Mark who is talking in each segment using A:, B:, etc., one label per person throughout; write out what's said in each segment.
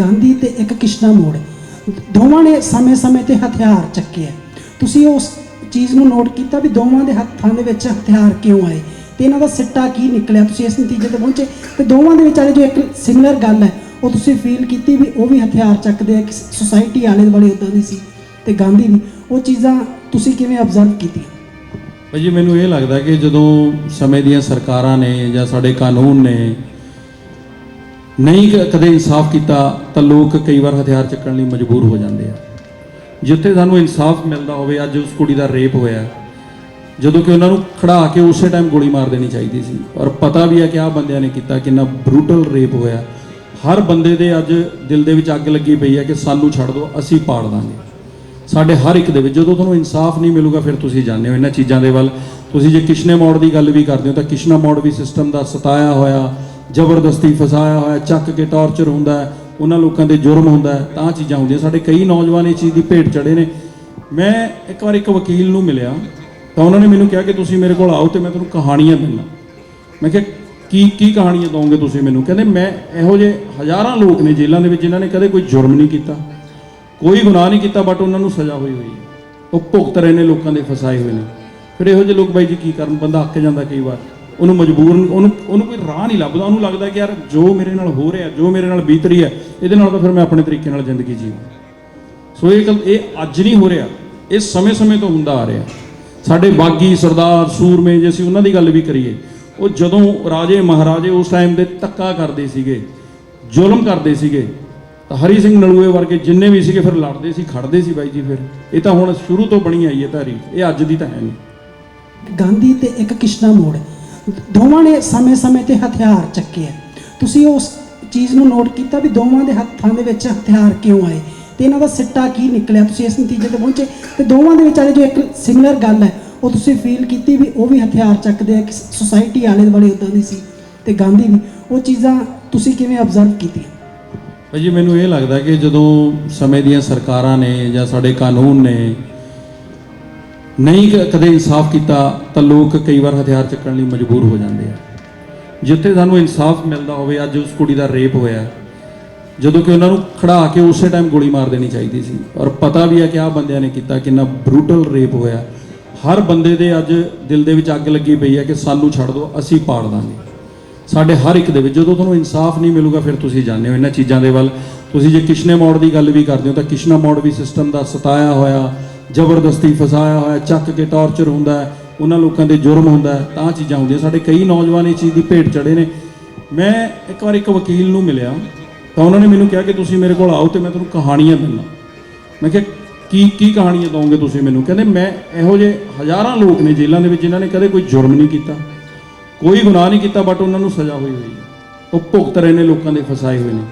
A: ਗਾਂਧੀ ਤੇ ਇੱਕ ਕਿਸ਼ਨਾ ਮੋੜ। ਦੋਵਾਂ ਨੇ ਸਮੇਂ-ਸਮੇਂ ਤੇ ਹਥਿਆਰ ਚੱਕੇ ਆ। ਤੁਸੀਂ ਉਸ ਚੀਜ਼ ਨੂੰ ਨੋਟ ਕੀਤਾ ਵੀ ਦੋਵਾਂ ਦੇ ਹੱਥਾਂ ਦੇ ਵਿੱਚ ਹਥਿਆਰ ਕਿਉਂ ਆਏ? ਤੇ ਇਹਨਾਂ ਦਾ ਸਿੱਟਾ ਕੀ ਨਿਕਲਿਆ? ਤੁਸੀਂ ਇਸ ਨਤੀਜੇ ਤੇ ਪਹੁੰਚੇ। ਤੇ ਦੋਵਾਂ ਦੇ ਵਿਚਾਲੇ ਜੋ ਇੱਕ ਸਿਮਿਲਰ ਗੱਲ ਹੈ, ਉਹ ਤੁਸੀਂ ਫੀਲ ਕੀਤੀ ਵੀ ਉਹ ਵੀ ਹਥਿਆਰ ਚੱਕਦੇ ਆ ਕਿ ਸੁਸਾਇਟੀ ਆਲੇ ਦੁਆਲੇ ਉਦਾਂ ਦੀ ਸੀ। ਤੇ ਗਾਂਧੀ ਵੀ, ਉਹ ਚੀਜ਼ਾਂ ਤੁਸੀਂ ਕਿਵੇਂ ਅਬਜ਼ਰਵ ਕੀਤੀਆਂ?
B: ਭਾਜੀ ਮੈਨੂੰ ਇਹ ਲੱਗਦਾ ਕਿ ਜਦੋਂ ਸਮੇਂ ਦੀਆਂ ਸਰਕਾਰਾਂ ਨੇ ਜਾਂ ਸਾਡੇ ਕਾਨੂੰਨ ਨੇ ਨਹੀਂ ਕਦੇ ਇਨਸਾਫ ਕੀਤਾ ਤਾਂ ਲੋਕ ਕਈ ਵਾਰ ਹਥਿਆਰ ਚੱਕਣ ਲਈ ਮਜਬੂਰ ਹੋ ਜਾਂਦੇ ਆ। ਜਿੱਥੇ ਸਾਨੂੰ ਇਨਸਾਫ ਮਿਲਦਾ ਹੋਵੇ, ਅੱਜ ਉਸ ਕੁੜੀ ਦਾ ਰੇਪ ਹੋਇਆ ਜਦੋਂ ਕਿ ਉਹਨਾਂ ਨੂੰ ਖੜਾ ਕੇ ਉਸੇ ਟਾਈਮ ਗੋਲੀ ਮਾਰ ਦੇਣੀ ਚਾਹੀਦੀ ਸੀ। ਔਰ ਪਤਾ ਵੀ ਹੈ ਕਿ ਆਹ ਬੰਦਿਆਂ ਨੇ ਕੀਤਾ, ਕਿੰਨਾ ਬਰੂਟਲ ਰੇਪ ਹੋਇਆ। ਹਰ ਬੰਦੇ ਦੇ ਅੱਜ ਦਿਲ ਦੇ ਵਿੱਚ ਅੱਗ ਲੱਗੀ ਪਈ ਹੈ ਕਿ ਸਾਨੂੰ ਛੱਡ ਦਿਓ, ਅਸੀਂ ਪਾੜ ਦਾਂਗੇ। ਸਾਡੇ ਹਰ ਇੱਕ ਦੇ ਵਿੱਚ ਜਦੋਂ ਤੁਹਾਨੂੰ ਇਨਸਾਫ ਨਹੀਂ ਮਿਲੂਗਾ, ਫਿਰ ਤੁਸੀਂ ਜਾਣਦੇ ਹੋ। ਇਹਨਾਂ ਚੀਜ਼ਾਂ ਦੇ ਵੱਲ ਤੁਸੀਂ ਜੇ ਕਿਸ਼ਨੇ ਮੋੜ ਦੀ ਗੱਲ ਵੀ ਕਰਦੇ ਹੋ, ਤਾਂ ਕਿਸ਼ਨਾ ਮੋੜ ਵੀ ਸਿਸਟਮ ਦਾ ਸਤਾਇਆ ਹੋਇਆ ਜ਼ਬਰਦਸਤੀ ਫਸਾਇਆ ਹੋਇਆ, ਚੱਕ ਕੇ ਟਾਰਚਰ ਹੁੰਦਾ ਹੈ, ਉਹਨਾਂ ਲੋਕਾਂ ਦੇ ਜੁਰਮ ਹੁੰਦਾ ਹੈ, ਤਾਂ ਚੀਜ਼ਾਂ ਹੁੰਦੀਆਂ। ਸਾਡੇ ਕਈ ਨੌਜਵਾਨ ਇਹ ਚੀਜ਼ ਦੀ ਭੇਟ ਚੜੇ ਨੇ। ਮੈਂ ਇੱਕ ਵਾਰ ਇੱਕ ਵਕੀਲ ਨੂੰ ਮਿਲਿਆ, ਤਾਂ ਉਹਨਾਂ ਨੇ ਮੈਨੂੰ ਕਿਹਾ ਕਿ ਤੁਸੀਂ ਮੇਰੇ ਕੋਲ ਆਓ ਤੇ ਮੈਂ ਤੁਹਾਨੂੰ ਕਹਾਣੀਆਂ ਦਿੰਦਾ। ਮੈਂ ਕਿਹਾ, ਕੀ ਕੀ ਕਹਾਣੀਆਂ ਦੋਗੇ ਤੁਸੀਂ ਮੈਨੂੰ? ਕਹਿੰਦੇ, ਮੈਂ ਇਹੋ ਜਿਹੇ ਹਜ਼ਾਰਾਂ ਲੋਕ ਨੇ ਜੇਲ੍ਹਾਂ ਦੇ ਵਿੱਚ ਜਿਨ੍ਹਾਂ ਨੇ ਕਦੇ ਕੋਈ ਜੁਰਮ ਨਹੀਂ ਕੀਤਾ, ਕੋਈ ਗੁਨਾਹ ਨਹੀਂ ਕੀਤਾ, ਬਟ ਉਹਨਾਂ ਨੂੰ ਸਜ਼ਾ ਹੋਈ ਹੋਈ ਹੈ। ਉਹ ਭੁਗਤ ਰਹੇ ਨੇ, ਲੋਕਾਂ ਦੇ ਫਸਾਏ ਹੋਏ ਨੇ। ਫਿਰ ਇਹੋ ਜਿਹੇ ਲੋਕ ਬਾਈ ਜੀ ਕੀ ਕਰਨ? ਬੰਦਾ ਅੱਕ ਜਾਂਦਾ ਕਈ ਵਾਰ। ਉਹਨੂੰ ਮਜਬੂਰ ਉਹਨੂੰ ਉਹਨੂੰ ਕੋਈ ਰਾਹ ਨਹੀਂ ਲੱਭਦਾ। ਉਹਨੂੰ ਲੱਗਦਾ ਕਿ ਯਾਰ ਜੋ ਮੇਰੇ ਨਾਲ ਹੋ ਰਿਹਾ, ਜੋ ਮੇਰੇ ਨਾਲ ਬੀਤ ਰਹੀ ਹੈ, ਇਹਦੇ ਨਾਲ ਤਾਂ ਫਿਰ ਮੈਂ ਆਪਣੇ ਤਰੀਕੇ ਨਾਲ ਜ਼ਿੰਦਗੀ ਜੀਵਾਂ। ਸੋ ਇਹ ਗੱਲ ਇਹ ਅੱਜ ਨਹੀਂ ਹੋ ਰਿਹਾ। ਇਹ ਸਮੇਂ-ਸਮੇਂ ਤੋਂ ਹੁੰਦਾ ਆ ਰਿਹਾ। ਸਾਡੇ ਬਾਗੀ ਸਰਦਾਰ, ਸੂਰਮੇ ਜੇ ਅਸੀਂ ਉਹਨਾਂ ਦੀ ਗੱਲ ਵੀ ਕਰੀਏ, ਉਹ ਜਦੋਂ ਰਾਜੇ ਮਹਾਰਾਜੇ ਉਸ ਟਾਈਮ ਦੇ ਧੱਕਾ ਕਰਦੇ ਸੀਗੇ, ਜ਼ੁਲਮ ਕਰਦੇ ਸੀਗੇ, ਤਾਂ ਹਰੀ ਸਿੰਘ ਨਲੂਏ ਵਰਗੇ ਜਿੰਨੇ ਵੀ ਸੀਗੇ ਫਿਰ ਲੜਦੇ ਸੀ, ਖੜਦੇ ਸੀ ਬਾਈ ਜੀ ਫਿਰ। ਇਹ ਤਾਂ ਹੁਣ ਸ਼ੁਰੂ ਤੋਂ ਬਣੀ ਆਈ ਹੈ ਤਾਰੀਖ। ਇਹ ਅੱਜ ਦੀ ਤਾਂ ਹੈ ਨਹੀਂ।
A: ਗਾਂਧੀ ਤੇ ਇੱਕ ਕਿਸ਼ਨਾ ਮੋੜ। ਦੋਵਾਂ ਨੇ ਸਮੇਂ-ਸਮੇਂ ਤੇ ਹਥਿਆਰ ਚੱਕੇ ਆ। ਤੁਸੀਂ ਉਸ ਚੀਜ਼ ਨੂੰ ਨੋਟ ਕੀਤਾ ਵੀ ਦੋਵਾਂ ਦੇ ਹੱਥਾਂ ਦੇ ਵਿੱਚ ਹਥਿਆਰ ਕਿਉਂ ਆਏ? ਤੇ ਇਹਨਾਂ ਦਾ ਸਿੱਟਾ ਕੀ ਨਿਕਲਿਆ? ਤੁਸੀਂ ਇਸ ਨਤੀਜੇ ਤੇ ਪਹੁੰਚੇ। ਤੇ ਦੋਵਾਂ ਦੇ ਵਿਚਾਲੇ ਜੋ ਇੱਕ ਸਿਮਿਲਰ ਗੱਲ ਹੈ, ਉਹ ਤੁਸੀਂ ਫੀਲ ਕੀਤੀ ਵੀ ਉਹ ਵੀ ਹਥਿਆਰ ਚੱਕਦੇ ਆ ਕਿ ਸੁਸਾਇਟੀ ਆਲੇ ਦੁਆਲੇ ਉਦਾਂ ਦੀ ਸੀ। ਤੇ ਗਾਂਧੀ ਵੀ, ਉਹ ਚੀਜ਼ਾਂ ਤੁਸੀਂ ਕਿਵੇਂ ਅਬਜ਼ਰਵ ਕੀਤੀਆਂ?
B: ਭਾਜੀ, ਮੈਨੂੰ ਇਹ ਲੱਗਦਾ ਕਿ ਜਦੋਂ ਸਮੇਂ ਦੀਆਂ ਸਰਕਾਰਾਂ ਨੇ ਜਾਂ ਸਾਡੇ ਕਾਨੂੰਨ ਨੇ ਨਹੀਂ ਕਦੇ ਇਨਸਾਫ ਕੀਤਾ ਤਾਂ ਲੋਕ ਕਈ ਵਾਰ ਹਥਿਆਰ ਚੱਕਣ ਲਈ ਮਜਬੂਰ ਹੋ ਜਾਂਦੇ ਆ। ਜਿੱਥੇ ਸਾਨੂੰ ਇਨਸਾਫ ਮਿਲਦਾ ਹੋਵੇ, ਅੱਜ ਉਸ ਕੁੜੀ ਦਾ ਰੇਪ ਹੋਇਆ, ਜਦੋਂ ਕਿ ਉਹਨਾਂ ਨੂੰ ਖੜਾ ਕੇ ਉਸੇ ਟਾਈਮ ਗੋਲੀ ਮਾਰ ਦੇਣੀ ਚਾਹੀਦੀ ਸੀ। ਔਰ ਪਤਾ ਵੀ ਹੈ ਕਿ ਆਹ ਬੰਦਿਆਂ ਨੇ ਕੀਤਾ, ਕਿੰਨਾ ਬਰੂਟਲ ਰੇਪ ਹੋਇਆ। ਹਰ ਬੰਦੇ ਦੇ ਅੱਜ ਦਿਲ ਦੇ ਵਿੱਚ ਅੱਗ ਲੱਗੀ ਪਈ ਹੈ ਕਿ ਸਾਨੂੰ ਛੱਡ ਦਿਓ ਅਸੀਂ ਪਾੜ ਦਾਂਗੇ। ਸਾਡੇ ਹਰ ਇੱਕ ਦੇ ਵਿੱਚ, ਜਦੋਂ ਤੁਹਾਨੂੰ ਇਨਸਾਫ ਨਹੀਂ ਮਿਲੂਗਾ, ਫਿਰ ਤੁਸੀਂ ਜਾਣਦੇ ਹੋ। ਇਹਨਾਂ ਚੀਜ਼ਾਂ ਦੇ ਵੱਲ ਤੁਸੀਂ ਜੇ ਕਿਸ਼ਨੇ ਮੋੜ ਦੀ ਗੱਲ ਵੀ ਕਰਦੇ ਹੋ, ਤਾਂ ਕਿਸ਼ਨਾ ਮੋੜ ਵੀ ਸਿਸਟਮ ਦਾ ਸਤਾਇਆ ਹੋਇਆ ਜ਼ਬਰਦਸਤੀ ਫਸਾਇਆ ਹੋਇਆ, ਚੱਕ ਕੇ ਟਾਰਚਰ ਹੁੰਦਾ ਹੈ, ਉਹਨਾਂ ਲੋਕਾਂ ਦੇ ਜੁਰਮ ਹੁੰਦਾ ਹੈ, ਤਾਂ ਚੀਜ਼ਾਂ ਹੁੰਦੀਆਂ। ਸਾਡੇ ਕਈ ਨੌਜਵਾਨ ਇਹ ਚੀਜ਼ ਦੀ ਭੇਟ ਚੜੇ ਨੇ। ਮੈਂ ਇੱਕ ਵਾਰ ਇੱਕ ਵਕੀਲ ਨੂੰ ਮਿਲਿਆ, ਤਾਂ ਉਹਨਾਂ ਨੇ ਮੈਨੂੰ ਕਿਹਾ ਕਿ ਤੁਸੀਂ ਮੇਰੇ ਕੋਲ ਆਓ ਤੇ ਮੈਂ ਤੁਹਾਨੂੰ ਕਹਾਣੀਆਂ ਦਿੰਦਾ। ਮੈਂ ਕਿਹਾ, ਕੀ ਕੀ ਕਹਾਣੀਆਂ ਦੋਗੇ ਤੁਸੀਂ ਮੈਨੂੰ? ਕਹਿੰਦੇ, ਮੈਂ ਇਹੋ ਜਿਹੇ ਹਜ਼ਾਰਾਂ ਲੋਕ ਨੇ ਜੇਲ੍ਹਾਂ ਦੇ ਵਿੱਚ ਜਿਨ੍ਹਾਂ ਨੇ ਕਦੇ ਕੋਈ ਜੁਰਮ ਨਹੀਂ ਕੀਤਾ, ਕੋਈ ਗੁਨਾਹ ਨਹੀਂ ਕੀਤਾ, ਬਟ ਉਹਨਾਂ ਨੂੰ ਸਜ਼ਾ ਹੋਈ ਹੋਈ ਹੈ। ਉਹ ਭੁਗਤ ਰਹੇ ਨੇ, ਲੋਕਾਂ ਦੇ ਫਸਾਏ ਹੋਏ ਨੇ।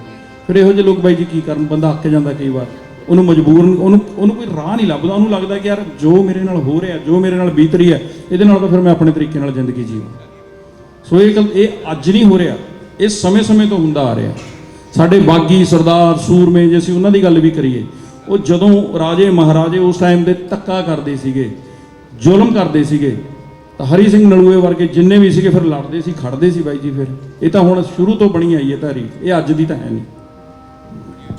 B: ਫਿਰ ਇਹੋ ਜਿਹੇ ਲੋਕ ਬਾਈ ਜੀ ਕੀ ਕਰਨ? ਬੰਦਾ ਅੱਕ ਜਾਂਦਾ ਕਈ ਵਾਰ। ਉਹਨੂੰ ਮਜਬੂਰ ਉਹਨੂੰ ਉਹਨੂੰ ਕੋਈ ਰਾਹ ਨਹੀਂ ਲੱਭਦਾ। ਉਹਨੂੰ ਲੱਗਦਾ ਕਿ ਯਾਰ ਜੋ ਮੇਰੇ ਨਾਲ ਹੋ ਰਿਹਾ, ਜੋ ਮੇਰੇ ਨਾਲ ਬੀਤ ਰਹੀ ਹੈ, ਇਹਦੇ ਨਾਲ ਤਾਂ ਫਿਰ ਮੈਂ ਆਪਣੇ ਤਰੀਕੇ ਨਾਲ ਜ਼ਿੰਦਗੀ ਜੀਵਾਂ। ਸੋ ਇਹ ਗੱਲ ਇਹ ਅੱਜ ਨਹੀਂ ਹੋ ਰਿਹਾ। ਇਹ ਸਮੇਂ-ਸਮੇਂ ਤੋਂ ਹੁੰਦਾ ਆ ਰਿਹਾ। ਸਾਡੇ ਬਾਗੀ, ਸਰਦਾਰ, ਸੂਰਮੇ, ਜੇ ਅਸੀਂ ਉਹਨਾਂ ਦੀ ਗੱਲ ਵੀ ਕਰੀਏ, ਉਹ ਜਦੋਂ ਰਾਜੇ, ਮਹਾਰਾਜੇ ਉਸ ਟਾਈਮ ਦੇ ਧੱਕਾ ਕਰਦੇ ਸੀਗੇ, ਜ਼ੁਲਮ ਕਰਦੇ ਸੀਗੇ, ਤਾਂ ਹਰੀ ਸਿੰਘ ਨਲੂਏ ਵਰਗੇ ਜਿੰਨੇ ਵੀ ਸੀਗੇ ਫਿਰ ਲੜਦੇ ਸੀ, ਖੜਦੇ ਸੀ ਬਾਈ ਜੀ ਫਿਰ। ਇਹ ਤਾਂ ਹੁਣ ਸ਼ੁਰੂ ਤੋਂ ਬਣੀ ਆਈ ਹੈ ਤਾਰੀਖ। ਇਹ ਅੱਜ ਦੀ ਤਾਂ ਹੈ ਨਹੀਂ।